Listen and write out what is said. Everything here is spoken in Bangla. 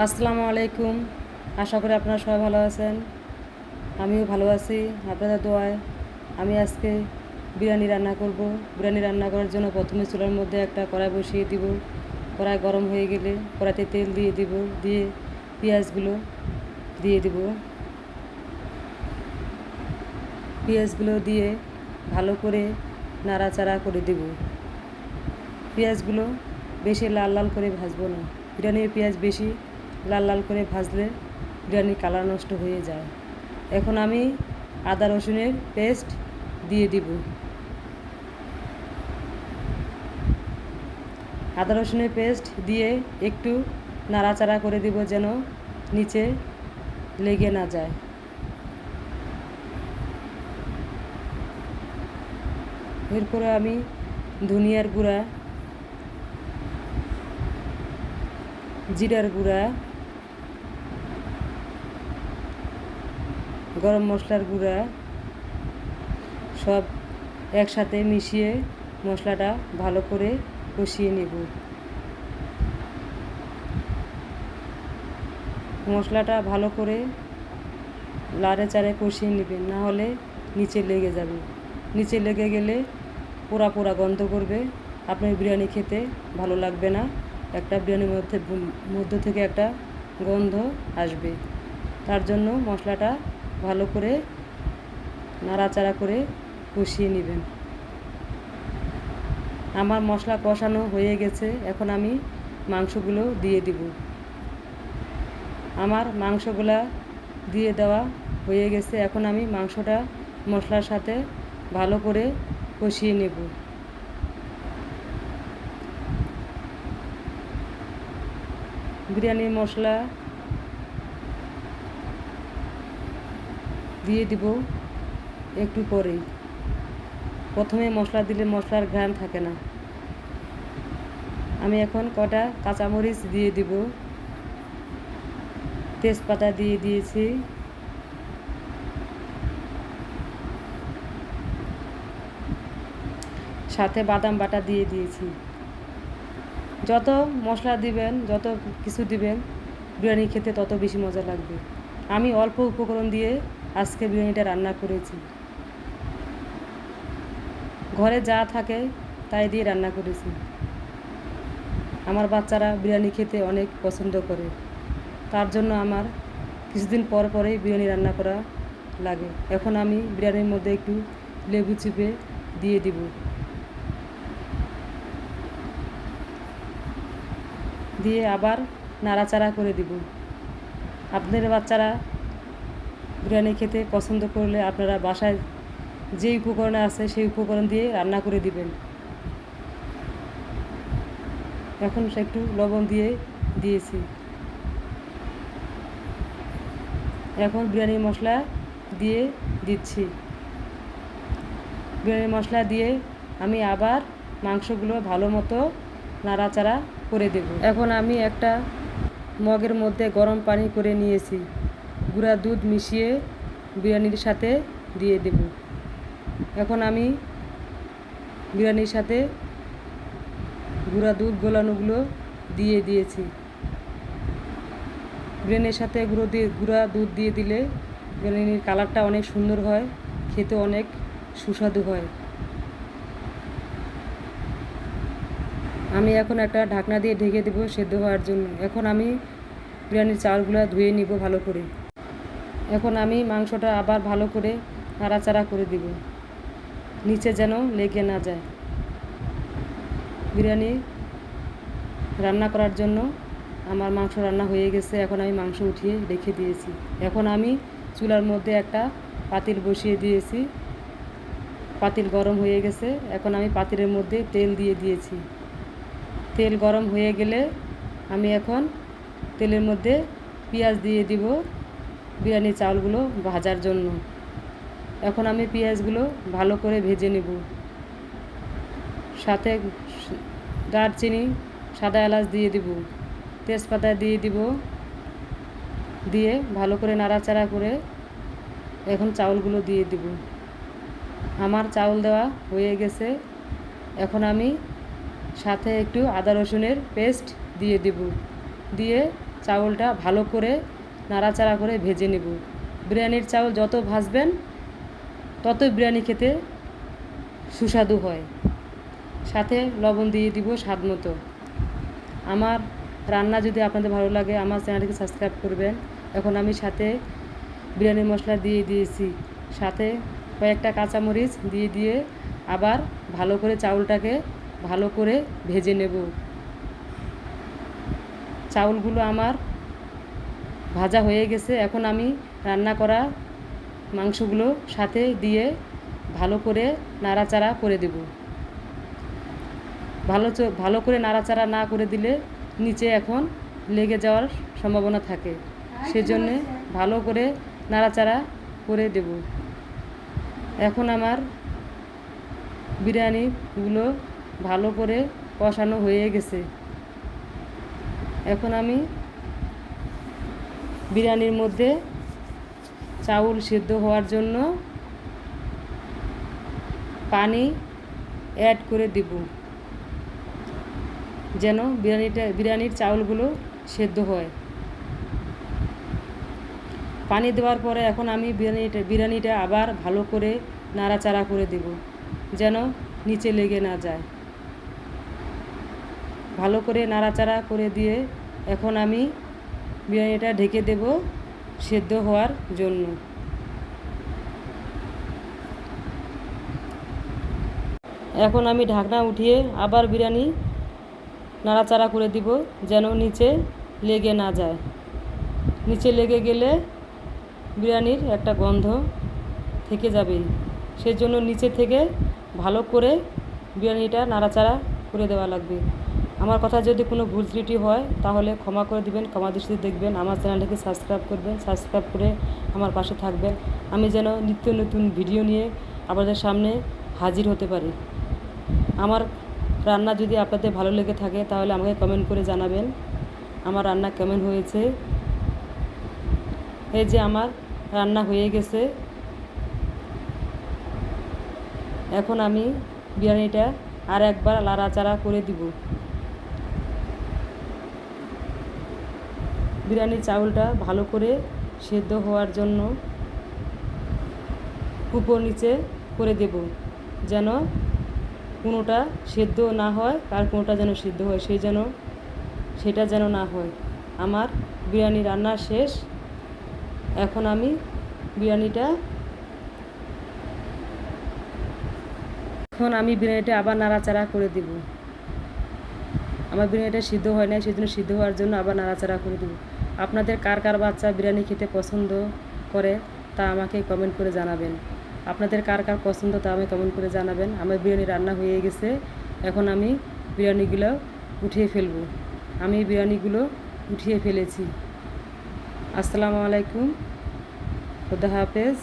আসসালামু আলাইকুম। আশা করি আপনারা সবাই ভালো আছেন। আমিও ভালো আছি, আপনাদের দোয়ায়। আমি আজকে বিরিয়ানি রান্না করব। বিরিয়ানি রান্না করার জন্য প্রথমে চুলার মধ্যে একটা কড়াই বসিয়ে দিব। কড়াই গরম হয়ে গেলে কড়াইতে তেল দিয়ে দিব, দিয়ে পেঁয়াজগুলো দিয়ে দিব। পেঁয়াজগুলো দিয়ে ভালো করে নাড়াচাড়া করে দেব। পেঁয়াজগুলো বেশি লাল লাল করে ভাজবো না। বিরিয়ানির পেঁয়াজ বেশি লাল লাল করে ভাজলে বিরিয়ানির কালার নষ্ট হয়ে যায়। এখন আমি আদা রসুনের পেস্ট দিয়ে দিব। আদা রসুনের পেস্ট দিয়ে একটু নাড়াচাড়া করে দিব যেন নিচে লেগে না যায়। এরপরে আমি ধনিয়ার গুঁড়া, জিরার গুঁড়া গরম মশলার গুঁড়া সব একসাথে মিশিয়ে মশলাটা ভালো করে কষিয়ে নেব। মশলাটা ভালো করে লাড়ে চাড়ে কষিয়ে নেবেন, না হলে নিচে লেগে যাবে। নিচে লেগে গেলে পোড়া পোড়া গন্ধ করবে। আপনার বিরিয়ানি খেতে ভালো লাগবে না। একটা বিরিয়ানির মধ্যে, মধ্য থেকে একটা গন্ধ আসবে। তার জন্য মশলাটা ভালো করে নাড়াচাড়া করে কষিয়ে নেবেন। আমার মশলা কষানো হয়ে গেছে, এখন আমি মাংসগুলো দিয়ে দিব। আমার মাংসগুলা দিয়ে দেওয়া হয়ে গেছে, এখন আমি মাংসটা মশলার সাথে ভালো করে কষিয়ে নেব। বিরিয়ানির মশলা দিয়ে দিব একটু পরেই। প্রথমে মশলা দিলে মশলার ঘ্রাণ থাকে না। আমি এখন কটা কাঁচামরিচ দিয়ে দিব। তেজপাতা দিয়ে দিয়েছি। সাথে বাদাম বাটা দিয়ে দিয়েছি। যত মশলা দিবেন, যত কিছু দিবেন, বিরিয়ানি খেতে তত বেশি মজা লাগবে। আমি অল্প উপকরণ দিয়ে আজকে বিরিয়ানিটা রান্না করেছি। ঘরে যা থাকে তাই দিয়ে রান্না করেছি। আমার বাচ্চারা বিরিয়ানি খেতে অনেক পছন্দ করে। তার জন্য আমার কিছুদিন পর পরেই বিরিয়ানি রান্না করা লাগে। এখন আমি বিরিয়ানির মধ্যে একটু লেবু চিপে দিয়ে দিব। দিয়ে আবার নাড়াচাড়া করে দিব। আপনাদের বাচ্চারা বিরিয়ানি খেতে পছন্দ করলে আপনারা বাসায় যে উপকরণ আছে সেই উপকরণ দিয়ে রান্না করে দিবেন। এখন একটু লবণ দিয়ে দিয়েছি। এখন বিরিয়ানি মশলা দিয়ে দিচ্ছি। বিরিয়ানি মশলা দিয়ে আমি আবার মাংসগুলো ভালো মতো নাড়াচাড়া করে দেব। এখন আমি একটা মগের মধ্যে গরম পানি করে নিয়েছি। গুঁড়া দুধ মিশিয়ে বিরিয়ানির সাথে দিয়ে দেব। এখন আমি বিরিয়ানির সাথে গুঁড়া দুধ গোলানোগুলো দিয়ে দিয়েছি। বিরিয়ানির সাথে গুঁড়ো দিয়ে, গুঁড়া দুধ দিয়ে দিলে বিরিয়ানির কালারটা অনেক সুন্দর হয়, খেতে অনেক সুস্বাদু হয়। আমি এখন একটা ঢাকনা দিয়ে ঢেকে দেবো সেদ্ধ হওয়ার জন্য। এখন আমি বিরিয়ানির চালগুলো ধুয়ে নিব ভালো করে। এখন আমি মাংসটা আবার ভালো করে নাড়াচাড়া করে দিব। নিচে যেন লেগে না যায়। বিরিয়ানি রান্না করার জন্য আমার মাংস রান্না হয়ে গেছে, এখন আমি মাংস উঠিয়ে রেখে দিয়েছি। এখন আমি চুলার মধ্যে একটা পাতিল বসিয়ে দিয়েছি। পাতিল গরম হয়ে গেছে, এখন আমি পাতিলের মধ্যে তেল দিয়ে দিয়েছি। তেল গরম হয়ে গেলে আমি এখন তেলের মধ্যে পেঁয়াজ দিয়ে দিব। বিরিয়ানি চাউলগুলো ভাজার জন্য। এখন আমি পেঁয়াজগুলো ভালো করে ভেজে নেব। সাথে দারচিনি, সাদা এলাচ দিয়ে দিব। তেজপাতা দিয়ে দিব। দিয়ে ভালো করে নাড়াচাড়া করে এখন চাউলগুলো দিয়ে দিব। আমার চাউল দেওয়া হয়ে গেছে। এখন আমি সাথে একটু আদা রসুনের পেস্ট দিয়ে দেব। দিয়ে চাউলটা ভালো করে নাড়াচাড়া করে ভেজে নেব। বিরিয়ানির চাউল যত ভাজবেন, ততই বিরিয়ানি খেতে সুস্বাদু হয়। সাথে লবণ দিয়ে দিব স্বাদ মতো। আমার রান্না যদি আপনাদের ভালো লাগে, আমার চ্যানেলটিকে সাবস্ক্রাইব করবেন। এখন আমি সাথে বিরিয়ানি মশলা দিয়ে দিয়েছি। সাথে কয়েকটা কাঁচামরিচ দিয়ে দিয়ে আবার ভালো করে চাউলটাকে ভালো করে ভেজে নেব। চাউলগুলো আমার ভাজা হয়ে গেছে। এখন আমি রান্না করা মাংসগুলো সাথে দিয়ে ভালো করে নাড়াচাড়া করে দেব। ভালো ভালো করে নাড়াচাড়া না করে দিলে নিচে এখন লেগে যাওয়ার সম্ভাবনা থাকে। সেজন্যে ভালো করে নাড়াচাড়া করে দেব। এখন আমার বিরিয়ানিগুলো ভালো করে কষানো হয়ে গেছে। এখন আমি বিরিয়ানির মধ্যে চাউল সিদ্ধ হওয়ার জন্য পানি অ্যাড করে দেব, যেন বিরিয়ানিটা, বিরিয়ানির চাউলগুলো সেদ্ধ হয়। পানি দেওয়ার পরে এখন আমি বিরিয়ানিটা বিরিয়ানিটা আবার ভালো করে নাড়াচাড়া করে দেব, যেন নিচে লেগে না যায়। ভালো করে নাড়াচাড়া করে দিয়ে এখন আমি বিরিয়ানিটা ঢেকে দেব সেদ্ধ হওয়ার জন্য। এখন আমি ঢাকনা উঠিয়ে আবার বিরিয়ানি নাড়াচাড়া করে দিব যেন নিচে লেগে না যায়। নিচে লেগে গেলে বিরিয়ানির একটা গন্ধ থেকে যাবে। সেজন্য নিচে থেকে ভালো করে বিরিয়ানিটা নাড়াচাড়া করে দেওয়া লাগবে। আমার কথা যদি কোনো ভুল ত্রুটি হয়, তাহলে ক্ষমা করে দিবেন, ক্ষমা দৃষ্টিতে দেখবেন, আমার চ্যানেলটাকে সাবস্ক্রাইব করবেন, সাবস্ক্রাইব করে আমার পাশে থাকবেন। আমি যেন নিত্য নতুন ভিডিও নিয়ে আপনাদের সামনে হাজির হতে পারি। আমার রান্না যদি আপনাদের ভালো লেগে থাকে, তাহলে আমাকে কমেন্ট করে জানাবেন। আমার রান্না কেমন হয়েছে? এই যে আমার রান্না হয়ে গেছে। এখন আমি বিরিয়ানিটা আর একবার লাড়াচাড়া করে দিব। বিরিয়ানির চাউলটা ভালো করে সেদ্ধ হওয়ার জন্য উপর নিচে করে দেব, যেন কোনোটা সেদ্ধ না হয় আর কোনোটা যেন সিদ্ধ হয়, সেই যেন সেটা যেন না হয়। আমার বিরিয়ানি রান্না শেষ। এখন আমি বিরিয়ানিটা এখন আমি বিরিয়ানিটা আবার নাড়াচাড়া করে দেব। আমার বিরিয়ানিটা সিদ্ধ হয় না সেই জন্য সিদ্ধ হওয়ার জন্য আবার নাড়াচাড়া করে দেব। আপনাদের কার কার বাচ্চা বিরিয়ানি খেতে পছন্দ করে তা আমাকে কমেন্ট করে জানাবেন। আপনাদের কার কার পছন্দ তা আমি কমেন্ট করে জানাবেন। আমার বিরিয়ানি রান্না হয়ে গেছে। এখন আমি বিরিয়ানিগুলো উঠিয়ে ফেলব। আমি বিরিয়ানিগুলো উঠিয়ে ফেলেছি। আসসালামু আলাইকুম। খুদা হাফেজ।